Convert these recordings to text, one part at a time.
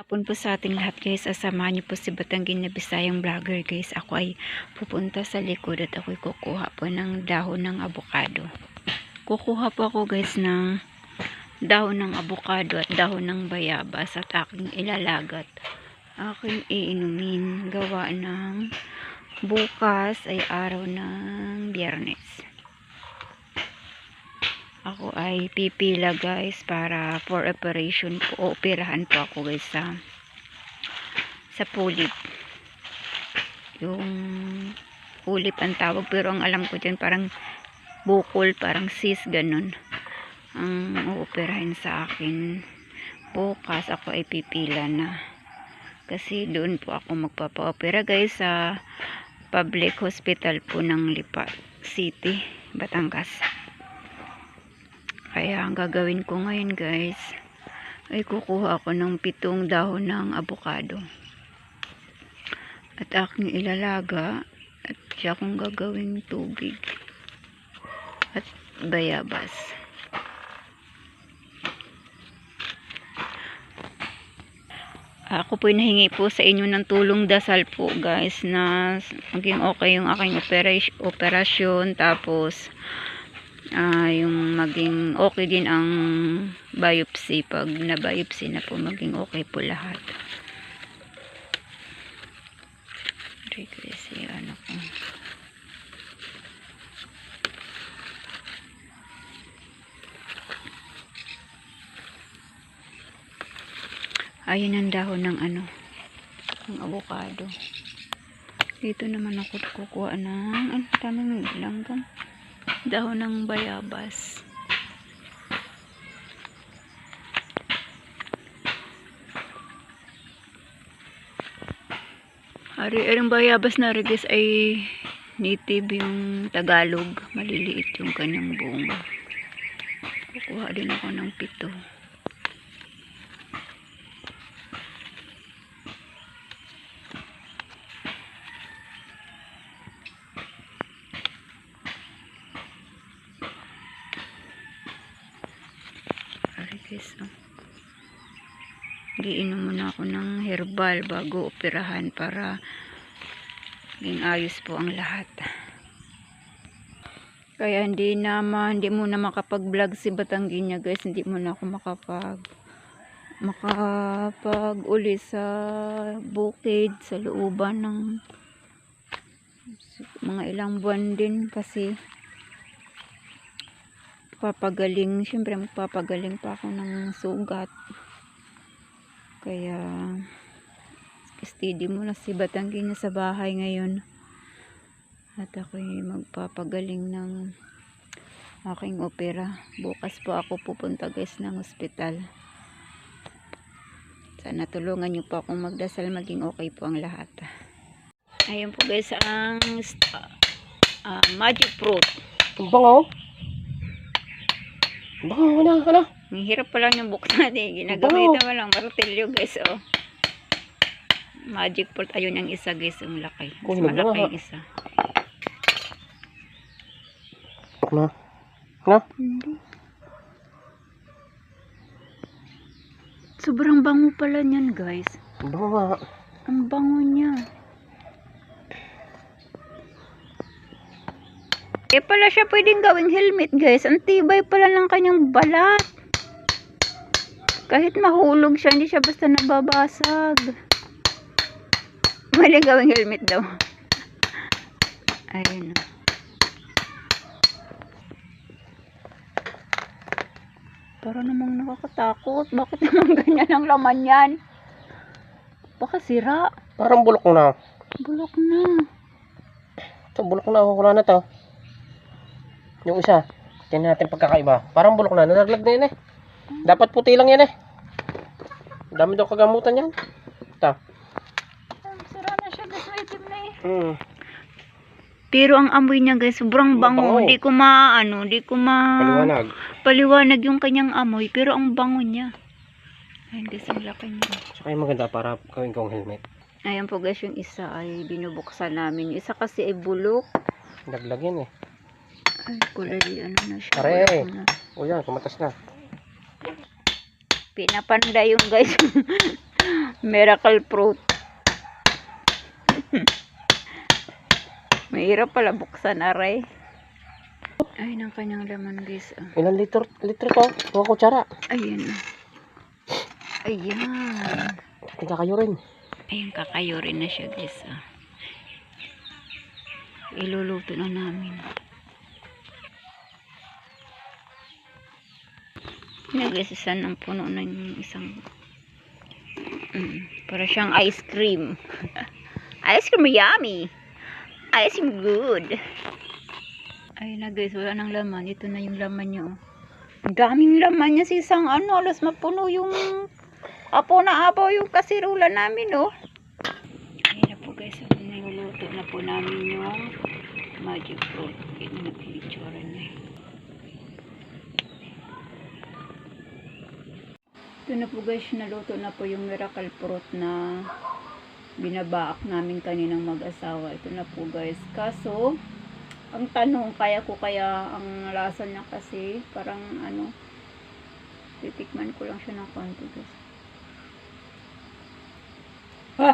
Hapon po sa ating lahat guys, asamahan niyo po si Batanggin na Bisayang Vlogger guys. Ako ay pupunta sa likod at ako'y kukuha po ng dahon ng abukado. Kukuha po ako guys ng dahon ng abukado at dahon ng bayabas at aking ilalagat. Aking iinumin gawa ng bukas ay araw ng biyernes. Ako ay pipila guys para for operation po. Operahan po ako guys sa sa pulip. Yung pulip ang tawag pero ang alam ko dyan parang bukol, parang sis ganun. Ang uoperahin sa akin. Bukas ako ay pipila na. Kasi doon po ako magpapa-opera guys sa public hospital po ng Lipa City, Batangas. Kaya ang gagawin ko ngayon guys, ay kukuha ako ng pitong dahon ng abukado. At aking ilalaga at siya kong gagawing tubig. At bayabas. Ako po nahingi po sa inyo ng tulong dasal po guys na maging okay yung aking operasyon tapos ah yung maging okay din ang biopsy. Pag na biopsy na po maging okay po lahat. Kasi ano ko ayun ang dahon ng ano ng avocado. Dito naman ako kukuha ng ano tamang langgam dahon ng bayabas. Ari, ang bayabas na rigis ay native yung Tagalog. Maliliit yung kanyang bunga. Kukuha din ako ng pito. Ari guys, oh. Giinom muna ako ng herbal bago operahan para maging ayos po ang lahat. Kaya hindi naman, hindi muna makapag-vlog si Batanggin niya guys. Hindi muna ako makapag makapag uli sa bukid, sa looban ng mga ilang buwan din kasi papagaling, syempre magpapagaling pa ako ng sugat. Kaya steady muna si Batanggi niya sa bahay ngayon. At ako'y magpapagaling ng aking opera. Bukas po ako pupunta guys ng ospital. Sana tulungan niyo po akong magdasal maging okay po ang lahat. Ayun po guys ang ah, magic fruit. Ang bango. Bango, ano, ano? Ang hirap pa lang yung book natin. Ginagamitan mo lang martilyo guys. Oh. Magic fruit. Ayun ang isa guys. Ang laki. Mas malaki yung isa. Ano? Hindi. Sobrang bango pala niyan guys. Ang bango nga. Ang bango niya. Eh pala siya pwedeng gawing helmet guys. Ang tibay pala ng kanyang balat. Kahit mahulog siya, hindi siya basta nababasag. Pwedeng gawing helmet daw. Ayun. Para namang nakakatakot. Bakit naman ganyan ang laman yan? Baka sira. Parang bulok na. Bulok na. Ito, bulok na. Wala na to. Yung isa. Tingnan natin pagkakaiba. Parang bulok na. Nalaglag na yan eh. Dapat puti lang yan eh. Ang Dami daw kagamutan yan. Ito. Sira na siya guys. Itim na eh. Hmm. Pero ang amoy niya guys, sobrang bango. Bango. Hindi ko ma, ano, hindi ko ma... Paliwanag. Paliwanag yung kanyang amoy. Pero ang bango niya. Ayun guys, ang laki niya. Tsaka yung maganda para gawin kong helmet. Ayan po guys, yung isa ay binubuksan namin. Yung isa kasi ay bulok. Laglag yan eh. Ay, kulay ano na siya. Pare. O yan, kumatas na. Pinapanda yung guys. Miracle fruit. Mahirap pala buksan, aray. Ay, ng kanyang laman, guys. ah. Ilan litro, litro to? Mga kutsara. Ayan. ah. Ayan. Tingka kayo rin. Ayan, kakayurin na siya, guys. ah. Iluluto na namin. Yan, guys, isa ng puno yung isang... Mm, para siyang ice cream. ice cream yummy. Ice cream good. Ayun na guys, wala nang laman. Ito na yung laman niya. oh. Daming laman niya sa isang ano. Alas mapuno yung apo na apo yung kasirula namin oh. Ayun na po guys. Niluluto na po namin yung magic fruit. Ito na po yung itsura niya. Ito na po guys, naluto na po yung miracle fruit na binabaak namin kaninang mag-asawa. Ito na po guys. Kaso, ang tanong, kaya ko kaya ang lasa niya kasi parang ano, titikman ko lang siya ng konti guys. Ha!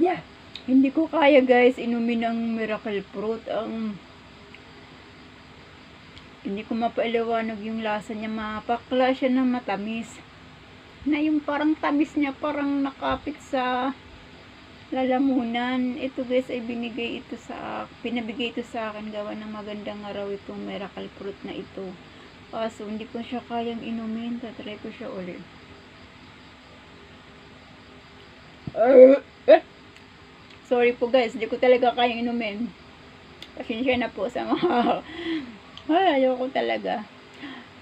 Yeah. Hindi ko kaya guys inumin ng miracle fruit. Ang hindi ko mapaliwanag yung lasa niya. Mapakla siya na matamis. Na yung parang tamis niya parang nakapit sa lalamunan. Ito guys ay binigay ito sa pinabigay ito sa akin gawa ng magandang araw itong miracle fruit na ito. Kaso hindi ko siya kayang inumin. Tatry ko siya ulit. Sorry po guys, hindi ko talaga kayang inumin. Pasensya na po sa mga... Ay, ayoko talaga.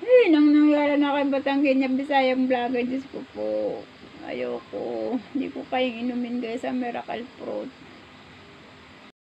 Eh, nang nangyari na kay Batanggin niya, Bisayang vlogger, Diyos ko po. Ayoko. Hindi ko kayang inumin guys sa miracle fruit.